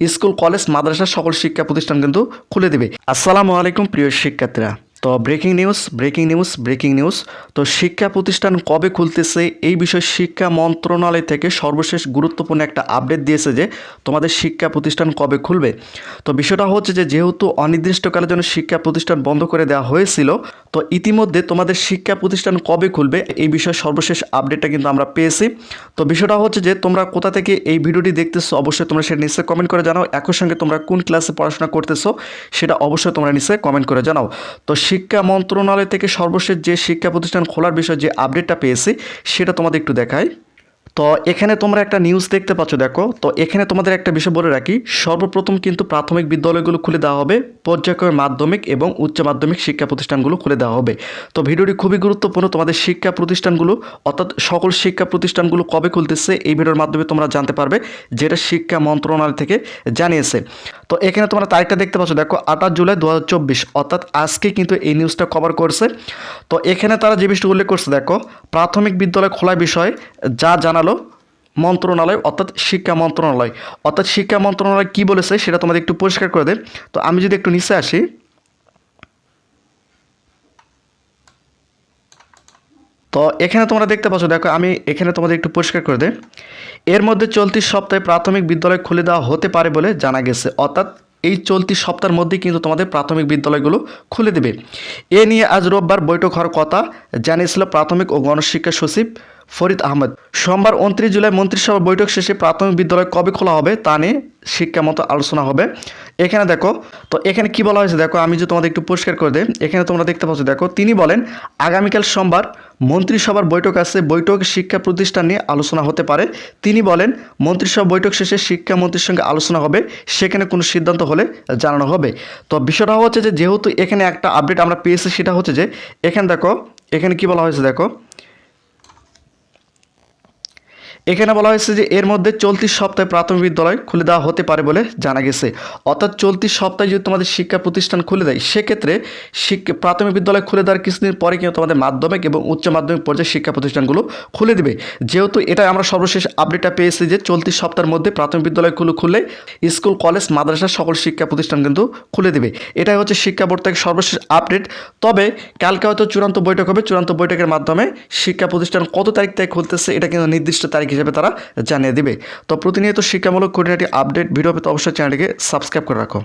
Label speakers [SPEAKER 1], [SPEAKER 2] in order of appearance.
[SPEAKER 1] School, college মাদ্রাসা সকল শিক্ষা প্রতিষ্ঠান কিন্তু খুলে দেবে। আসসালামু আলাইকুম প্রিয় শিক্ষার্থীরা। তো breaking news breaking news breaking news. তো শিক্ষা প্রতিষ্ঠান কবে খুলতেছে এই বিষয়ে শিক্ষা মন্ত্রণালয় থেকে সর্বশেষ গুরুত্বপূর্ণ একটা আপডেট দিয়েছে যে তোমাদের শিক্ষা প্রতিষ্ঠান কবে খুলবে। তো বিষয়টা হচ্ছে যে যেহেতু অনির্দিষ্টকালের জন্য শিক্ষা প্রতিষ্ঠান বন্ধ করে দেওয়া হয়েছিল তো ইতিমধ্যে তোমাদের শিক্ষা প্রতিষ্ঠান কবে খুলবে? এই বিষয়ে সর্বশেষ আপডেটটা কিন্তু আমরা পেয়েছি। তো বিষয়টা হচ্ছে যে, তোমরা কোথা থেকে এই ভিডিওটি দেখতেছো, অবশ্যই তোমরা সেটা নিশ্চয়ই কমেন্ট করে জানাও। একই সঙ্গে তোমরা কোন ক্লাসে পড়াশোনা করতেছো, সেটা অবশ্যই তোমরা নিশ্চয়ই কমেন্ট করে জানাও। তো শিক্ষা মন্ত্রণালয় থেকে সর্বশেষ যে শিক্ষা প্রতিষ্ঠান খোলার বিষয়ে যে আপডেটটা পেয়েছি, সেটা তোমাদের একটু দেখাই। তো এখানে তোমরা একটা নিউজ দেখতে পাচ্ছ, দেখো। তো এখানে তোমাদের একটা বিষয় বলে রাখি, সর্বপ্রথম কিন্তু প্রাথমিক বিদ্যালয়গুলো খুলে দেওয়া হবে, পর্যায়ক্রমে মাধ্যমিক এবং উচ্চ মাধ্যমিক শিক্ষা প্রতিষ্ঠানগুলো খুলে দেওয়া হবে। তো ভিডিওটি খুবই গুরুত্বপূর্ণ, তোমাদের শিক্ষা প্রতিষ্ঠানগুলো, অর্থাৎ সকল শিক্ষা প্রতিষ্ঠানগুলো কবে খুলতেছে, এই ভিডিওর মাধ্যমে তোমরা জানতে পারবে, যেটা শিক্ষা মন্ত্রণালয় থেকে জানিয়েছে। তো এখানে তোমরা তারিখটা দেখতে পাচ্ছ, দেখো, আঠাশ জুলাই দু হাজার চব্বিশ, অর্থাৎ আজকে কিন্তু এই নিউজটা কভার করছে। তো এখানে তারা যে বিষয়টা উল্লেখ করছে, দেখো, প্রাথমিক বিদ্যালয় খোলার বিষয়ে, যা জানালো মন্ত্রণালয়, অর্থাৎ শিক্ষা মন্ত্রণালয়। অর্থাৎ শিক্ষা মন্ত্রণালয় কি বলেছে সেটা তোমাদের একটু পরিষ্কার করে দেয় তো আমি যদি একটু নিচে আসি। তো এখানে তোমরা দেখতে পাচ্ছ, দেখো, আমি এখানে তোমাদের একটু পরিষ্কার করে দেয় এর মধ্যে চলতি সপ্তাহে প্রাথমিক বিদ্যালয় খুলে দেওয়া হতে পারে বলে জানা গেছে। অর্থাৎ এই চলতি সপ্তাহের মধ্যেই কিন্তু তোমাদের প্রাথমিক বিদ্যালয়গুলো খুলে দেবে। এ নিয়ে আজ রোববার বৈঠক হওয়ার কথা জানিয়েছিল প্রাথমিক ও গণশিক্ষা সচিব ফরিদ আহমেদ। সোমবার উনত্রিশ জুলাই মন্ত্রিসভা বৈঠক শেষে প্রাথমিক বিদ্যালয় কবে খোলা হবে তা নিয়ে শিক্ষা মতো আলোচনা হবে। এখানে দেখো, তো এখানে কি বলা হয়েছে? দেখো, আমি যে তোমাদের একটু পরিষ্কার করে দেয় এখানে তোমরা দেখতে পাচ্ছ, দেখো, তিনি বলেন, আগামীকাল সোমবার মন্ত্রিসভার বৈঠক আছে, বৈঠক শিক্ষা প্রতিষ্ঠান নিয়ে আলোচনা হতে পারে। তিনি বলেন, মন্ত্রিসভা বৈঠক শেষে শিক্ষামন্ত্রীর সঙ্গে আলোচনা হবে, সেখানে কোনো সিদ্ধান্ত হলে জানানো হবে। তো বিষয়টা হচ্ছে যে, যেহেতু এখানে একটা আপডেট আমরা পেয়েছি, সেটা হচ্ছে যে, এখানে দেখো, এখানে কি বলা হয়েছে, দেখো এখানে বলা হয়েছে যে এর মধ্যে চলতি সপ্তাহে প্রাথমিক বিদ্যালয় খুলে দেওয়া হতে পারে বলে জানা গেছে। অর্থাৎ চলতি সপ্তাহে যদি তোমাদের শিক্ষা প্রতিষ্ঠান খুলে দেয়, সেক্ষেত্রে শিক্ষা প্রাথমিক বিদ্যালয় খুলে দেওয়ার কিছুদিন পরে কিন্তু তোমাদের মাধ্যমিক এবং উচ্চ মাধ্যমিক পর্যায়ে শিক্ষা প্রতিষ্ঠানগুলো খুলে দেবে। যেহেতু এটা আমরা সর্বশেষ আপডেটটা পেয়েছি যে চলতি সপ্তাহের মধ্যে প্রাথমিক বিদ্যালয়গুলো খুলে স্কুল, কলেজ, মাদ্রাসা সকল শিক্ষা প্রতিষ্ঠান কিন্তু খুলে দেবে। এটাই হচ্ছে শিক্ষা বোর্ড থেকে সর্বশেষ আপডেট তবে কালকে হয়তো চূড়ান্ত বৈঠক হবে। চূড়ান্ত বৈঠকের মাধ্যমে শিক্ষা প্রতিষ্ঠান কত তারিখ থেকে খুলতেছে, এটা কিন্তু নির্দিষ্ট তারিখ হিসেবে তারা জানিয়ে দেবে। তো প্রতিনিয়ত শিক্ষামূলক খুঁটিনাটি আপডেট ভিডিও পেতে অবশ্যই চ্যানেলটিকে সাবস্ক্রাইব করে রাখো।